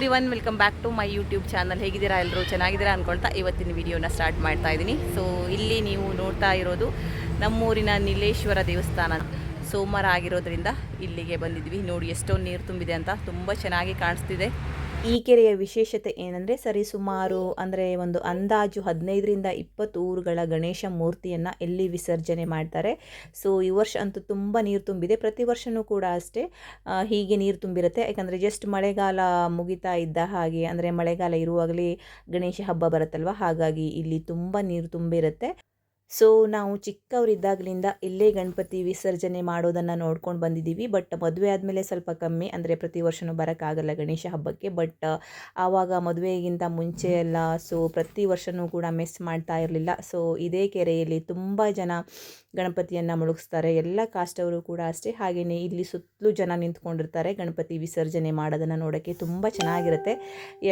Every one welcome back to my YouTube channel ಹೇಗಿದ್ದೀರಾ ಎಲ್ಲರೂ? ಚೆನ್ನಾಗಿದ್ದೀರಾ ಅಂದ್ಕೊಳ್ತಾ ಇವತ್ತಿನ ವಿಡಿಯೋನ ಸ್ಟಾರ್ಟ್ ಮಾಡ್ತಾ ಇದ್ದೀನಿ. ಸೊ ಇಲ್ಲಿ ನೀವು ನೋಡ್ತಾ ಇರೋದು ನಮ್ಮೂರಿನ ನೀಲೇಶ್ವರ ದೇವಸ್ಥಾನ. ಸೋಮವಾರ ಆಗಿರೋದ್ರಿಂದ ಇಲ್ಲಿಗೆ ಬಂದಿದ್ವಿ. ನೋಡಿ ಎಷ್ಟೊಂದು ನೀರು ತುಂಬಿದೆ ಅಂತ. ತುಂಬ ಚೆನ್ನಾಗಿ ಕಾಣಿಸ್ತಿದೆ. ಈ ಕೆರೆಯ ವಿಶೇಷತೆ ಏನಂದರೆ ಸರಿಸುಮಾರು ಅಂದರೆ ಒಂದು ಅಂದಾಜು ಹದಿನೈದರಿಂದ ಇಪ್ಪತ್ತು ಊರುಗಳ ಗಣೇಶ ಮೂರ್ತಿಯನ್ನು ಇಲ್ಲಿ ವಿಸರ್ಜನೆ ಮಾಡ್ತಾರೆ. ಸೊ ಈ ವರ್ಷ ಅಂತೂ ತುಂಬ ನೀರು ತುಂಬಿದೆ. ಪ್ರತಿ ವರ್ಷವೂ ಕೂಡ ಅಷ್ಟೇ ಹೀಗೆ ನೀರು ತುಂಬಿರುತ್ತೆ. ಯಾಕಂದರೆ ಜಸ್ಟ್ ಮಳೆಗಾಲ ಮುಗಿತಾ ಇದ್ದ ಹಾಗೆ, ಅಂದರೆ ಮಳೆಗಾಲ ಇರುವಾಗಲೇ ಗಣೇಶ ಹಬ್ಬ ಬರುತ್ತಲ್ವ? ಹಾಗಾಗಿ ಇಲ್ಲಿ ತುಂಬ ನೀರು ತುಂಬಿರುತ್ತೆ. ಸೊ ನಾವು ಚಿಕ್ಕವರಿದ್ದಾಗಲಿಂದ ಇಲ್ಲೇ ಗಣಪತಿ ವಿಸರ್ಜನೆ ಮಾಡೋದನ್ನು ನೋಡ್ಕೊಂಡು ಬಂದಿದ್ದೀವಿ. ಬಟ್ ಮದುವೆ ಆದಮೇಲೆ ಸ್ವಲ್ಪ ಕಮ್ಮಿ. ಅಂದರೆ ಪ್ರತಿ ವರ್ಷವೂ ಬರೋಕ್ಕಾಗಲ್ಲ ಗಣೇಶ ಹಬ್ಬಕ್ಕೆ. ಬಟ್ ಆವಾಗ ಮದುವೆಗಿಂತ ಮುಂಚೆ ಎಲ್ಲ ಸೊ ಪ್ರತಿ ವರ್ಷವೂ ಕೂಡ ಮಿಸ್ ಮಾಡ್ತಾ ಇರಲಿಲ್ಲ. ಸೊ ಇದೇ ಕೆರೆಯಲ್ಲಿ ತುಂಬ ಜನ ಗಣಪತಿಯನ್ನು ಮುಳುಗಿಸ್ತಾರೆ. ಎಲ್ಲ ಕಾಸ್ಟವರು ಕೂಡ ಅಷ್ಟೇ. ಹಾಗೆಯೇ ಇಲ್ಲಿ ಸುತ್ತಲೂ ಜನ ನಿಂತ್ಕೊಂಡಿರ್ತಾರೆ ಗಣಪತಿ ವಿಸರ್ಜನೆ ಮಾಡೋದನ್ನು ನೋಡೋಕ್ಕೆ. ತುಂಬ ಚೆನ್ನಾಗಿರುತ್ತೆ.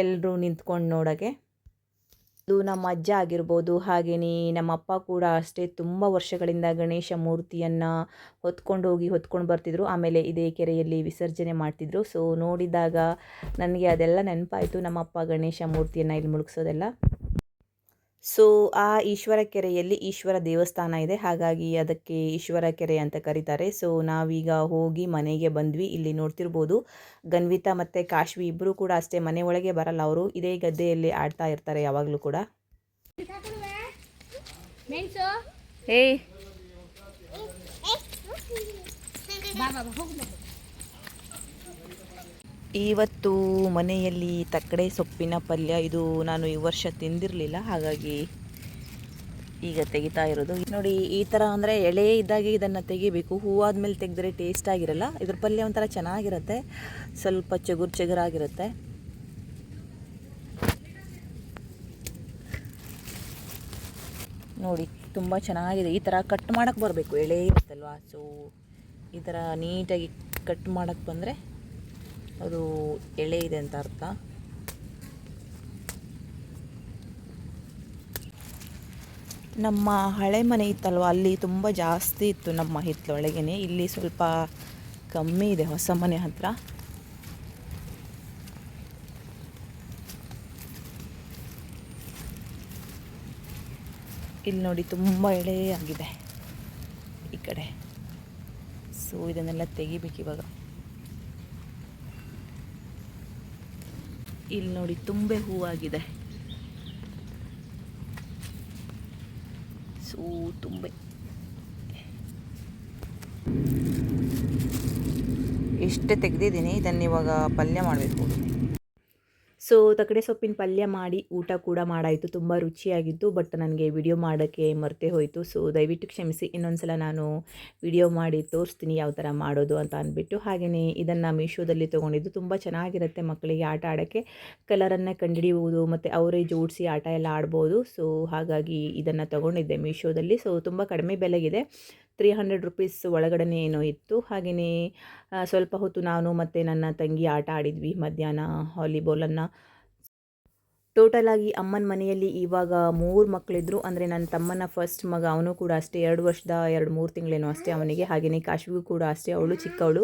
ಎಲ್ಲರೂ ನಿಂತ್ಕೊಂಡು ನೋಡೋಕ್ಕೆ. ನಮ್ಮ ಅಜ್ಜ ಆಗಿರ್ಬೋದು ಹಾಗೆಯೇ ನಮ್ಮ ಅಪ್ಪ ಕೂಡ ಅಷ್ಟೇ ತುಂಬ ವರ್ಷಗಳಿಂದ ಗಣೇಶ ಮೂರ್ತಿಯನ್ನು ಹೊತ್ಕೊಂಡು ಹೋಗಿ ಹೊತ್ಕೊಂಡು ಬರ್ತಿದ್ರು. ಆಮೇಲೆ ಇದೇ ಕೆರೆಯಲ್ಲಿ ವಿಸರ್ಜನೆ ಮಾಡ್ತಿದ್ರು. ಸೊ ನೋಡಿದಾಗ ನನಗೆ ಅದೆಲ್ಲ ನೆನಪಾಯಿತು. ನಮ್ಮ ಅಪ್ಪ ಗಣೇಶ ಮೂರ್ತಿಯನ್ನು ಇಲ್ಲಿ ಮುಳುಗಿಸೋದೆಲ್ಲ. ಸೊ ಆ ಈಶ್ವರ ಕೆರೆಯಲ್ಲಿ ಈಶ್ವರ ದೇವಸ್ಥಾನ ಇದೆ. ಹಾಗಾಗಿ ಅದಕ್ಕೆ ಈಶ್ವರ ಕೆರೆ ಅಂತ ಕರೀತಾರೆ. ಸೊ ನಾವೀಗ ಹೋಗಿ ಮನೆಗೆ ಬಂದ್ವಿ. ಇಲ್ಲಿ ನೋಡ್ತಿರ್ಬೋದು ಗನ್ವಿತಾ ಮತ್ತು ಕಾಶ್ವಿ ಇಬ್ಬರು ಕೂಡ ಅಷ್ಟೇ ಮನೆ ಒಳಗೆ ಬರಲ್ಲ ಅವರು. ಇದೇ ಗದ್ದೆಯಲ್ಲಿ ಆಡ್ತಾ ಇರ್ತಾರೆ ಯಾವಾಗಲೂ ಕೂಡ. ಏಯ್. ಬಾ ಬಾ ಬಾ ಹೋಗು. ಇವತ್ತು ಮನೆಯಲ್ಲಿ ತಕ್ಕಡೆ ಸೊಪ್ಪಿನ ಪಲ್ಯ ಇದು ನಾನು ಈ ವರ್ಷ ತಿಂದಿರಲಿಲ್ಲ, ಹಾಗಾಗಿ ಈಗ ತೆಗಿತಾ ಇರೋದು. ನೋಡಿ, ಈ ಥರ ಅಂದರೆ ಎಳೆ ಇದ್ದಾಗೆ ಇದನ್ನು ತೆಗಿಬೇಕು ಹೂವಾದ್ಮೇಲೆ ತೆಗೆದ್ರೆ ಟೇಸ್ಟ್ ಆಗಿರಲ್ಲ, ಇದ್ರ ಪಲ್ಯ ಒಂಥರ ಚೆನ್ನಾಗಿರುತ್ತೆ, ಸ್ವಲ್ಪ ಚಗುರು ಚಗುರಾಗಿರುತ್ತೆ. ನೋಡಿ, ತುಂಬ ಚೆನ್ನಾಗಿದೆ. ಈ ಥರ ಕಟ್ ಮಾಡೋಕ್ಕೆ ಬರಬೇಕು. ಎಳೆ ಇರುತ್ತಲ್ವಾ ಸೊ ಈ ಥರ ನೀಟಾಗಿ ಕಟ್ ಮಾಡೋಕ್ಕೆ ಬಂದರೆ ಅದು ಎಳೆ ಇದೆ ಅಂತ ಅರ್ಥ. ನಮ್ಮ ಹಳೆ ಮನೆ ಇತ್ತಲ್ವ, ಅಲ್ಲಿ ತುಂಬ ಜಾಸ್ತಿ ಇತ್ತು ನಮ್ಮ ಹಿತ್ತಲೊಳಗೇನೆ. ಇಲ್ಲಿ ಸ್ವಲ್ಪ ಕಮ್ಮಿ ಇದೆ ಹೊಸ ಮನೆ ಹತ್ರ. ಇಲ್ಲಿ ನೋಡಿ ತುಂಬ ಎಳೆ ಆಗಿದೆ ಈ ಕಡೆ. ಸೊ ಇದನ್ನೆಲ್ಲ ತೆಗಿಬೇಕು ಇವಾಗ. ಇಲ್ಲಿ ನೋಡಿ ತುಂಬೆ ಹೂವಾಗಿದೆ. ಸೊ ತುಂಬೆ. ಎಷ್ಟು ತೆಗೆದಿದ್ದೀನಿ ಇದನ್ನು ಇವಾಗ ಪಲ್ಯ ಮಾಡಬೇಕು. ಸೊ ತಕಡೆ ಸೊಪ್ಪಿನ ಪಲ್ಯ ಮಾಡಿ ಊಟ ಕೂಡ ಮಾಡಾಯಿತು. ತುಂಬ ರುಚಿಯಾಗಿತ್ತು ಬಟ್ ನನಗೆ ವಿಡಿಯೋ ಮಾಡೋಕ್ಕೆ ಮರೆತೆ ಹೋಯಿತು. ಸೊ ದಯವಿಟ್ಟು ಕ್ಷಮಿಸಿ, ಇನ್ನೊಂದ್ಸಲ ನಾನು ವಿಡಿಯೋ ಮಾಡಿ ತೋರಿಸ್ತೀನಿ ಯಾವ ಥರ ಮಾಡೋದು ಅಂತ ಅಂದ್ಬಿಟ್ಟು. ಹಾಗೆಯೇ ಇದನ್ನು ಮೀಶೋದಲ್ಲಿ ತೊಗೊಂಡಿದ್ದು ತುಂಬ ಚೆನ್ನಾಗಿರುತ್ತೆ ಮಕ್ಕಳಿಗೆ ಆಟ ಆಡೋಕ್ಕೆ. ಕಲರನ್ನು ಕಂಡುಹಿಡಿಯುವುದು ಮತ್ತು ಅವರೇ ಜೋಡಿಸಿ ಆಟ ಎಲ್ಲ ಆಡ್ಬೋದು. ಸೊ ಹಾಗಾಗಿ ಇದನ್ನು ತೊಗೊಂಡಿದ್ದೆ ಮೀಶೋದಲ್ಲಿ. ಸೊ ತುಂಬ ಕಡಿಮೆ ಬೆಲೆಗಿದೆ. ತ್ರೀ ಹಂಡ್ರೆಡ್ ರುಪೀಸ್ ಒಳಗಡೆ ಏನೋ ಇತ್ತು. ಹಾಗೆಯೇ ಸ್ವಲ್ಪ ಹೊತ್ತು ನಾನು ಮತ್ತು ನನ್ನ ತಂಗಿ ಆಟ ಆಡಿದ್ವಿ ಮಧ್ಯಾಹ್ನ ವಾಲಿಬಾಲನ್ನು ಟೋಟಲಾಗಿ ಅಮ್ಮನ ಮನೆಯಲ್ಲಿ ಇವಾಗ ಮೂರು ಮಕ್ಕಳಿದ್ರು ಅಂದರೆ ನನ್ನ ತಮ್ಮನ ಫಸ್ಟ್ ಮಗ, ಅವನು ಕೂಡ ಅಷ್ಟೇ. ಎರಡು ವರ್ಷದ ಎರಡು ಮೂರು ತಿಂಗಳೇನೋ ಅಷ್ಟೇ ಅವನಿಗೆ. ಹಾಗೆಯೇ ಕಾಶ್ವಿಗೂ ಕೂಡ ಅಷ್ಟೇ. ಅವಳು ಚಿಕ್ಕವಳು.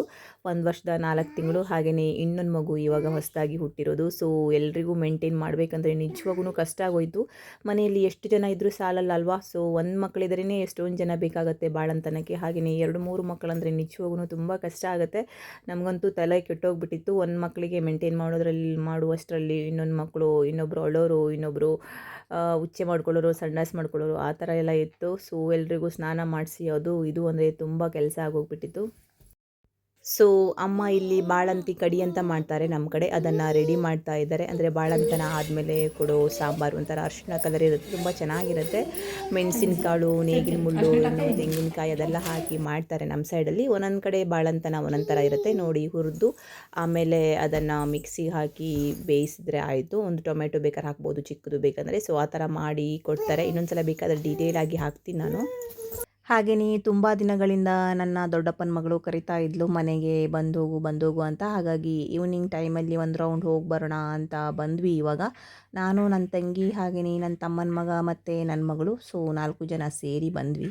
ಒಂದು ವರ್ಷದ ನಾಲ್ಕು ತಿಂಗಳು. ಹಾಗೆಯೇ ಇನ್ನೊಂದು ಮಗು ಇವಾಗ ಹೊಸದಾಗಿ ಹುಟ್ಟಿರೋದು. ಸೊ ಎಲ್ರಿಗೂ ಮೇಂಟೈನ್ ಮಾಡಬೇಕಂದ್ರೆ ನಿಜವಾಗೂ ಕಷ್ಟ ಆಗೋಯ್ತು. ಮನೆಯಲ್ಲಿ ಎಷ್ಟು ಜನ ಇದ್ದರೂ ಸಾಲಲ್ಲ ಅಲ್ವಾ ಸೊ ಒಂದು ಮಕ್ಕಳಿದ್ರೇ ಎಷ್ಟೊಂದು ಜನ ಬೇಕಾಗುತ್ತೆ ಬಾಳಂತನಕ್ಕೆ. ಹಾಗೆಯೇ ಎರಡು ಮೂರು ಮಕ್ಕಳಂದರೆ ನಿಜವಾಗೂ ತುಂಬ ಕಷ್ಟ ಆಗುತ್ತೆ. ನಮಗಂತೂ ತಲೆ ಕೆಟ್ಟೋಗ್ಬಿಟ್ಟಿತ್ತು. ಒಂದು ಮಕ್ಕಳಿಗೆ ಮೇಂಟೈನ್ ಮಾಡೋದ್ರಲ್ಲಿ, ಮಾಡುವಷ್ಟರಲ್ಲಿ ಇನ್ನೊಂದು ಮಕ್ಕಳು ಇನ್ನೊಬ್ಬರು ಅಳೋರು ಇನ್ನೊಬ್ಬರು ಉಚ್ಚೆ ಮಾಡ್ಕೊಳ್ಳೋರು, ಸಣ್ಣಸ್ ಮಾಡ್ಕೊಳ್ಳೋರು, ಆ ಥರ ಎಲ್ಲ ಇತ್ತು. ಸೊ, ಎಲ್ರಿಗೂ ಸ್ನಾನ ಮಾಡಿಸಿ, ಅದು, ಇದು ಅಂದರೆ ತುಂಬ ಕೆಲಸ ಆಗೋಗ್ಬಿಟ್ಟಿತ್ತು. ಸೊ ಅಮ್ಮ ಇಲ್ಲಿ ಬಾಳಂತಿ ಕಡಿ ಅಂತ ಮಾಡ್ತಾರೆ ನಮ್ಮ ಕಡೆ. ಅದನ್ನು ರೆಡಿ ಮಾಡ್ತಾ ಇದ್ದಾರೆ. ಅಂದರೆ ಬಾಳಂತನ ಆದಮೇಲೆ ಕೊಡೋ ಸಾಂಬಾರು ಒಂಥರ ಅರಿಶಿನ ಕಲರ್ ಇರುತ್ತೆ. ತುಂಬ ಚೆನ್ನಾಗಿರುತ್ತೆ. ಮೆಣಸಿನಕಾಳು ನೇಗಿನ ಮುಳ್ಳು ತೆಂಗಿನಕಾಯಿ ಅದೆಲ್ಲ ಹಾಕಿ ಮಾಡ್ತಾರೆ ನಮ್ಮ ಸೈಡಲ್ಲಿ ಒಂದೊಂದು ಕಡೆ ಬಾಳಂತನ ಒಂದೊಂದು ಥರ ಇರುತ್ತೆ. ನೋಡಿ ಹುರಿದು, ಆಮೇಲೆ ಅದನ್ನು ಮಿಕ್ಸಿಗೆ ಹಾಕಿ ಬೇಯಿಸಿದ್ರೆ ಆಯಿತು. ಒಂದು ಟೊಮೆಟೊ ಬೇಕಾದ್ರೆ ಹಾಕ್ಬೋದು, ಚಿಕ್ಕದು ಬೇಕಂದರೆ. ಸೊ ಆ ಥರ ಮಾಡಿ ಕೊಡ್ತಾರೆ. ಇನ್ನೊಂದು ಸಲ ಬೇಕಾದರೆ ಡೀಟೇಲಾಗಿ ಹಾಕ್ತೀನಿ ನಾನು. ಹಾಗೆಯೇ ತುಂಬ ದಿನಗಳಿಂದ ನನ್ನ ದೊಡ್ಡಪ್ಪನ ಮಗಳು ಕರಿತಾ ಇದ್ಲು, ಮನೆಗೆ ಬಂದೋಗು ಬಂದೋಗು ಅಂತ. ಹಾಗಾಗಿ ಈವ್ನಿಂಗ್ ಟೈಮಲ್ಲಿ ಒಂದು ರೌಂಡ್ ಹೋಗಿ ಬರೋಣ ಅಂತ ಬಂದ್ವಿ ಇವಾಗ. ನಾನು ನನ್ನ ತಂಗಿ ಹಾಗೆಯೇ ನನ್ನ ತಮ್ಮನ ಮಗ ಮತ್ತು ನನ್ನ ಮಗಳು ಸೊ ನಾಲ್ಕು ಜನ ಸೇರಿ ಬಂದ್ವಿ.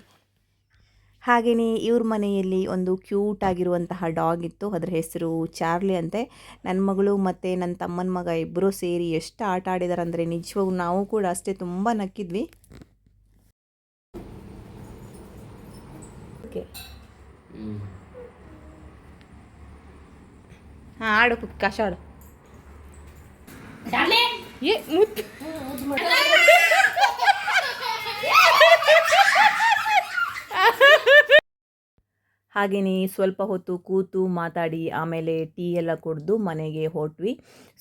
ಹಾಗೆಯೇ ಇವ್ರ ಮನೆಯಲ್ಲಿ ಒಂದು ಕ್ಯೂಟ್ ಆಗಿರುವಂತಹ ಡಾಗ್ ಇತ್ತು. ಅದರ ಹೆಸರು ಚಾರ್ಲಿ ಅಂತೆ. ನನ್ನ ಮಗಳು ಮತ್ತು ನನ್ನ ತಮ್ಮನ ಮಗ ಇಬ್ಬರು ಸೇರಿ ಎಷ್ಟು ಆಟ ಆಡಿದಾರೆ ಅಂದರೆ ನಿಜವಾಗೂ ನಾವು ಕೂಡ ಅಷ್ಟೇ ತುಂಬ ನಕ್ಕಿದ್ವಿ. ಓಕೆ ಹಾಂ ಆಡು ಆಡು. ಚಾರ್ಲಿ ಏ ಮುತ್ತು. ಹಾಗೆಯೇ ಸ್ವಲ್ಪ ಹೊತ್ತು ಕೂತು ಮಾತಾಡಿ, ಆಮೇಲೆ ಟೀ ಎಲ್ಲ ಕುಡಿದು ಮನೆಗೆ ಹೊರಟ್ವಿ.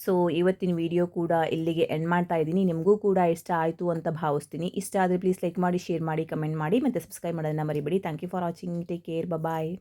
ಸೊ ಇವತ್ತಿನ ವಿಡಿಯೋ ಕೂಡ ಇಲ್ಲಿಗೆ ಎಂಡ್ ಮಾಡ್ತಾ ಇದ್ದೀನಿ. ನಿಮಗೂ ಕೂಡ ಇಷ್ಟ ಆಯಿತು ಅಂತ ಭಾವಿಸ್ತೀನಿ. ಇಷ್ಟ ಆದರೆ ಪ್ಲೀಸ್ ಲೈಕ್ ಮಾಡಿ ಶೇರ್ ಮಾಡಿ ಕಮೆಂಟ್ ಮಾಡಿ, ಮತ್ತು ಸಬ್ಸ್ಕ್ರೈಬ್ ಮಾಡೋದನ್ನ ಮರಿಬೇಡಿ. Thank you for watching take care bye